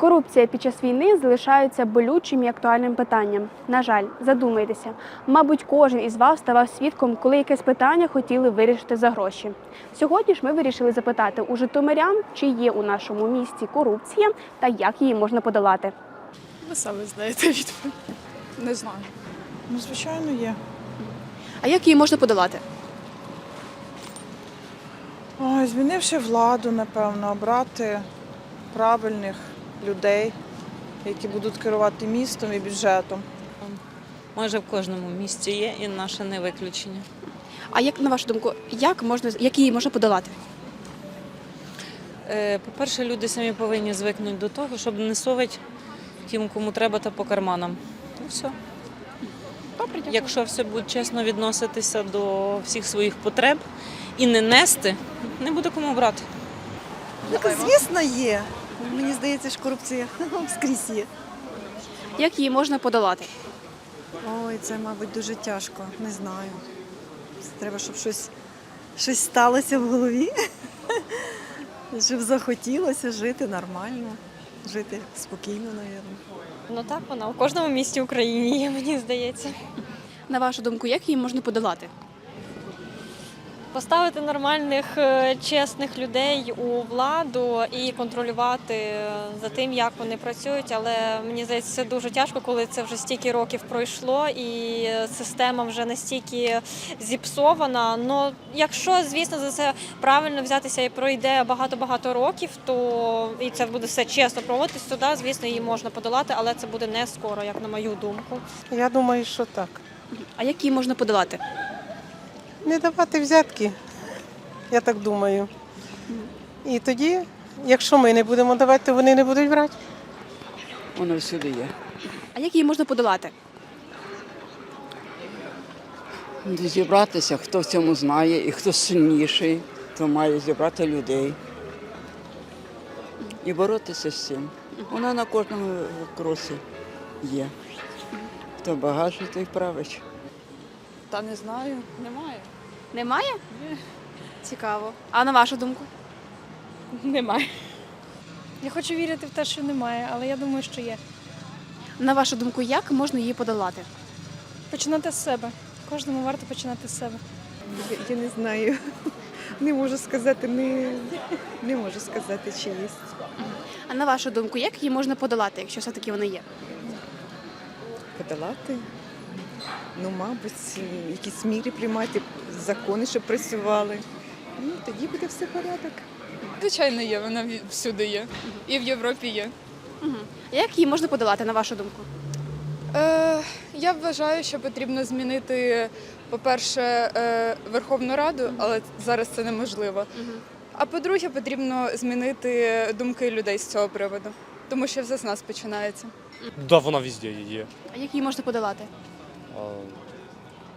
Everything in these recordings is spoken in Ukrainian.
Корупція під час війни залишається болючим і актуальним питанням. На жаль, задумайтеся. Мабуть, кожен із вас ставав свідком, коли якесь питання хотіли вирішити за гроші. Сьогодні ж ми вирішили запитати у житомирян, чи є у нашому місті корупція та як її можна подолати. Ви самі знаєте відповідь. Не знаю. Ну, звичайно, є. А як її можна подолати? Ой, змінивши владу, напевно, обрати правильних людей, які будуть керувати містом і бюджетом. Майже в кожному місті є, і наше не виключення. А як на вашу думку, як можна як її можна подолати? Е, По-перше, люди самі повинні звикнути до того, щоб не совати тим, кому треба, та по карманам. Ну все. Добре, Якщо все буде чесно відноситися до всіх своїх потреб і не нести, не буде кому брати. Так, звісно, є. Мені здається, що корупція скрізь є. Як її можна подолати? Ой, це, мабуть, дуже тяжко. Не знаю. Треба, щоб щось, щось сталося в голові. Щоб захотілося жити нормально, жити спокійно, мабуть. Ну так, вона у кожному місті України є, мені здається. На вашу думку, як її можна подолати? Поставити нормальних, е, чесних людей у владу і контролювати е, за тим, як вони працюють. Але мені здається, це дуже тяжко, коли це вже стільки років пройшло, і е, система вже настільки зіпсована. Ну, якщо, звісно, за це правильно взятися і пройде багато-багато років, то і це буде все чесно проводитись, то да, звісно, її можна подолати, але це буде не скоро, як на мою думку. Я думаю, що так. А як її можна подолати? Не давати взятки, я так думаю. І тоді, якщо ми не будемо давати, то вони не будуть брати. Воно всюди є. А як її можна подолати? Зібратися, хто в цьому знає і хто сильніший, то має зібрати людей. І боротися з цим. Вона на кожному кросі є. Хто багатший, той править. Та не знаю, немає. Немає? Цікаво. А на вашу думку? Немає. Я хочу вірити в те, що немає, але я думаю, що є. На вашу думку, як можна її подолати? Починати з себе. Кожному варто починати з себе. Я не знаю. Не можу сказати, не, не можу сказати, чи є. А на вашу думку, як її можна подолати, якщо все-таки вона є? Подолати. Ну, мабуть, якісь міри приймати, закони, щоб працювали. Ну, тоді буде все порядок. Звичайно, є, вона всюди є. І в Європі є. А як її можна подолати, на вашу думку? Е, я вважаю, що потрібно змінити, по-перше, е, Верховну Раду, але зараз це неможливо. А по-друге, потрібно змінити думки людей з цього приводу, тому що все з нас починається. Да, вона везде є. А як її можна подолати?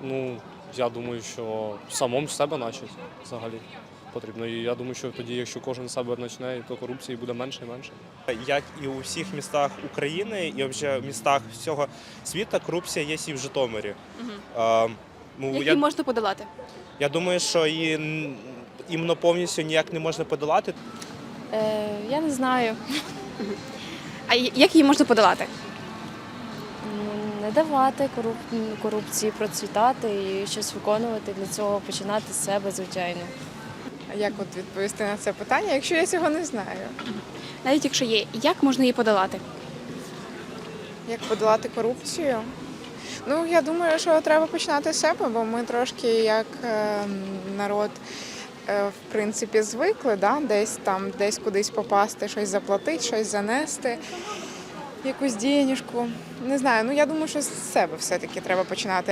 Ну, я думаю, що самому з себе начать взагалі потрібно. І я думаю, що тоді, якщо кожен себе почне, то корупції буде менше і менше. як і у всіх містах України, і вже в містах всього світу, корупція є і в Житомирі. А, ну, Як я, можна подолати? я думаю, що її іменно повністю ніяк не можна подолати. Е, я не знаю. А як її можна подолати? Не давати корупції процвітати і щось виконувати. Для цього починати з себе, звичайно. Як от відповісти на це питання, якщо я цього не знаю? Навіть якщо є, як можна її подолати? Як подолати корупцію? Ну, я думаю, що треба починати з себе, бо ми трошки як е, народ. е, В принципі, звикли, да? десь там, десь кудись попасти, щось заплатити, щось занести, якусь дієнішку. Не знаю, ну я думаю, що з себе все-таки треба починати,